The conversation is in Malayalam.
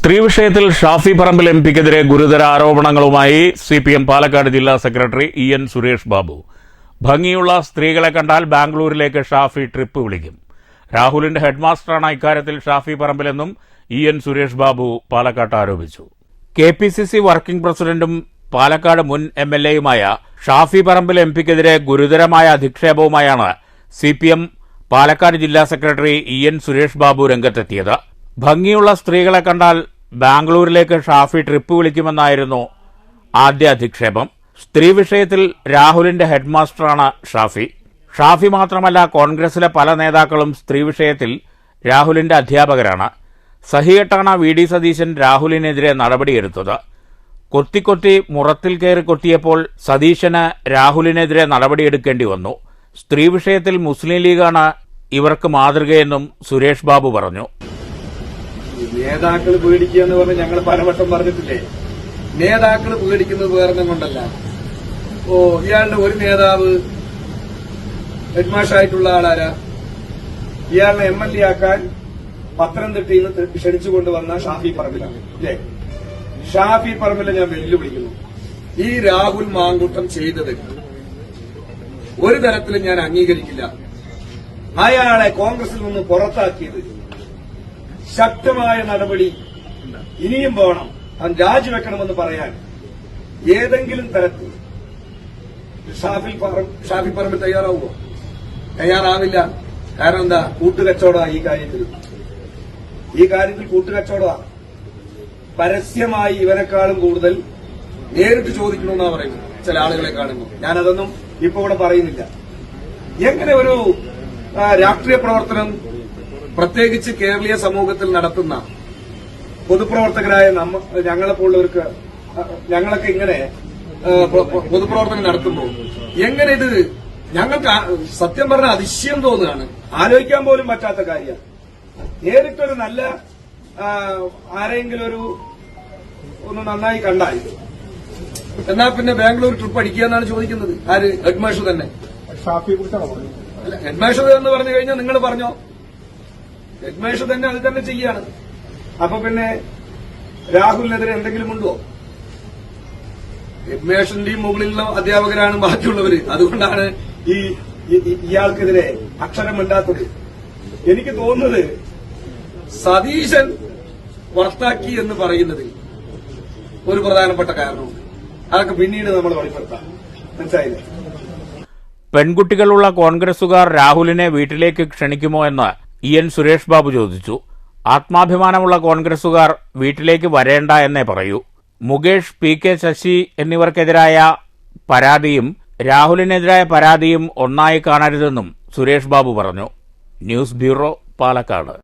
സ്ത്രീ വിഷയത്തിൽ ഷാഫി പറമ്പിൽ എം പിക്കെതിരെ ഗുരുതര ആരോപണങ്ങളുമായി സി പി എം പാലക്കാട് ജില്ലാ secretary E N Suresh Babu. ഭംഗിയുള്ള സ്ത്രീകളെ കണ്ടാൽ ബാംഗ്ലൂരിലേക്ക് ഷാഫി ട്രിപ്പ് വിളിക്കും. രാഹുലിന്റെ ഹെഡ്മാസ്റ്ററാണ് ഇക്കാര്യത്തിൽ ഷാഫി പറമ്പിലെന്നും ഇ എൻ സുരേഷ് ബാബു പാലക്കാട്ട് ആരോപിച്ചു. K P C C working പ്രസിഡന്റും പാലക്കാട് മുൻ എം എൽ എയുമായ ഷാഫി പറമ്പിൽ എം പിക്കെതിരെ ഗുരുതരമായ അധിക്ഷേപവുമായാണ് സി പി എം പാലക്കാട് ജില്ലാ secretary E N Suresh Babu രംഗത്തെത്തിയത്. ഭംഗിയുള്ള സ്ത്രീകളെ കണ്ടാൽ ബാംഗ്ലൂരിലേക്ക് ഷാഫി ട്രിപ്പ് വിളിക്കുമെന്നായിരുന്നു ആദ്യ അധിക്ഷേപം. സ്ത്രീ വിഷയത്തിൽ രാഹുലിന്റെ ഹെഡ്മാസ്റ്ററാണ് ഷാഫി. ഷാഫി മാത്രമല്ല കോൺഗ്രസിലെ പല നേതാക്കളും സ്ത്രീ വിഷയത്തിൽ രാഹുലിന്റെ അധ്യാപകരാണ്. സഹികെട്ടാണ് വി ഡി സതീശൻ രാഹുലിനെതിരെ നടപടിയെടുത്തത്. കൊത്തിക്കൊത്തി മുറത്തിൽ കയറി കൊത്തിയപ്പോൾ സതീശന് രാഹുലിനെതിരെ നടപടിയെടുക്കേണ്ടി വന്നു. സ്ത്രീ വിഷയത്തിൽ മുസ്ലിം ലീഗാണ് ഇവർക്ക് മാതൃകയെന്നും സുരേഷ് ബാബു പറഞ്ഞു. നേതാക്കൾ പേടിക്കുക എന്ന് പറഞ്ഞ് ഞങ്ങൾ പലവട്ടം പറഞ്ഞിട്ടില്ലേ? നേതാക്കൾ പേടിക്കുന്നത് വേറെ കൊണ്ടല്ല. ഓ ഇയാളുടെ ഒരു നേതാവ് ഹെഡ്മാഷായിട്ടുള്ള ആളാരാ? ഇയാളെ എം എൽ എ ആക്കാൻ പത്തനംതിട്ടയിൽ നിന്ന് ക്ഷണിച്ചുകൊണ്ട് വന്ന ഷാഫി പറമ്പിലാണ് അല്ലേ ഷാഫി പറമ്പിലെ ഞാൻ വെല്ലുവിളിക്കുന്നു. ഈ രാഹുൽ മാങ്കൂട്ടം ചെയ്തത് ഒരു തരത്തിലും ഞാൻ അംഗീകരിക്കില്ല. അയാളെ കോൺഗ്രസിൽ നിന്ന് പുറത്താക്കിയത് ശക്തമായ നടപടി ഇനിയും പോകണം അവൻ രാജിവെക്കണമെന്ന് പറയാൻ. ഏതെങ്കിലും തരത്തിൽ. ഷാഫി ഷാഫി പറമ്പിൽ തയ്യാറാവുമോ? തയ്യാറാവില്ല. കാരണം എന്താ? കൂട്ടുകച്ചവടാ ഈ കാര്യത്തിൽ. ഈ കാര്യത്തിൽ കൂട്ടുകച്ചവടാ പരസ്യമായി ഇവരെക്കാളും കൂടുതൽ നേരിട്ട് ചോദിക്കണമെന്നാ പറയുന്നത്. ചില ആളുകളെ കാണുമ്പോൾ. ഞാനതൊന്നും ഇപ്പൊ ഇവിടെ പറയുന്നില്ല. എങ്ങനെ ഒരു രാഷ്ട്രീയ പ്രവർത്തനം പ്രത്യേകിച്ച് കേരളീയ സമൂഹത്തിൽ നടത്തുന്ന പൊതുപ്രവർത്തകരായ നമ്മ ഞങ്ങളെപ്പോലുള്ളവർക്ക് ഞങ്ങളൊക്കെ ഇങ്ങനെ പൊതുപ്രവർത്തനം നടത്തുമ്പോൾ എങ്ങനെ ഇത് ഞങ്ങൾക്ക് സത്യം പറഞ്ഞ അതിശയം തോന്നുകയാണ്. ആലോചിക്കാൻ പോലും പറ്റാത്ത കാര്യമാണ്. നേരിട്ടൊരു നല്ല ആരെങ്കിലും ഒരു ഒന്ന് നന്നായി കണ്ടാൽ എന്നാ പിന്നെ ബാംഗ്ലൂർ ട്രിപ്പ് അടിക്കുക എന്നാണ് ചോദിക്കുന്നത്. ആര്? ഹെഡ്മാഷു തന്നെ. അല്ല ഹെഡ്മാഷു എന്ന് പറഞ്ഞു കഴിഞ്ഞാൽ നിങ്ങൾ പറഞ്ഞോ? ഹെഡ്മാഷ് തന്നെ അത് തന്നെ ചെയ്യാണ്. അപ്പൊ പിന്നെ രാഹുലിനെതിരെ എന്തെങ്കിലും ഉണ്ടോ? രത്മേഷിന്റെയും മുകളിലുള്ള അധ്യാപകരാണ് ബാക്കിയുള്ളവര്. അതുകൊണ്ടാണ് ഈ ഇയാൾക്കെതിരെ അക്ഷരം മിണ്ടാത്തത് എനിക്ക് തോന്നുന്നത് സതീശൻ പുറത്താക്കി എന്ന് പറയുന്നതിൽ ഒരു പ്രധാനപ്പെട്ട കാരണമുണ്ട്. അതൊക്കെ പിന്നീട് നമ്മൾ വെളിപ്പെടുത്താം. മനസ്സിലായില്ലേ? പെൺകുട്ടികളുള്ള കോൺഗ്രസുകാർ രാഹുലിനെ വീട്ടിലേക്ക് ക്ഷണിക്കുമോ എന്ന് ഇ എൻ സുരേഷ് ബാബു ചോദിച്ചു ആത്മാഭിമാനമുള്ള കോൺഗ്രസുകാർ വീട്ടിലേക്ക് വരേണ്ട എന്നേ പറയൂ. മുകേഷ് പി കെ ശശി എന്നിവർക്കെതിരായ പരാതിയും രാഹുലിനെതിരായ പരാതിയും ഒന്നായി കാണരുതെന്നും സുരേഷ് ബാബു പറഞ്ഞു. News bureau Palakkad.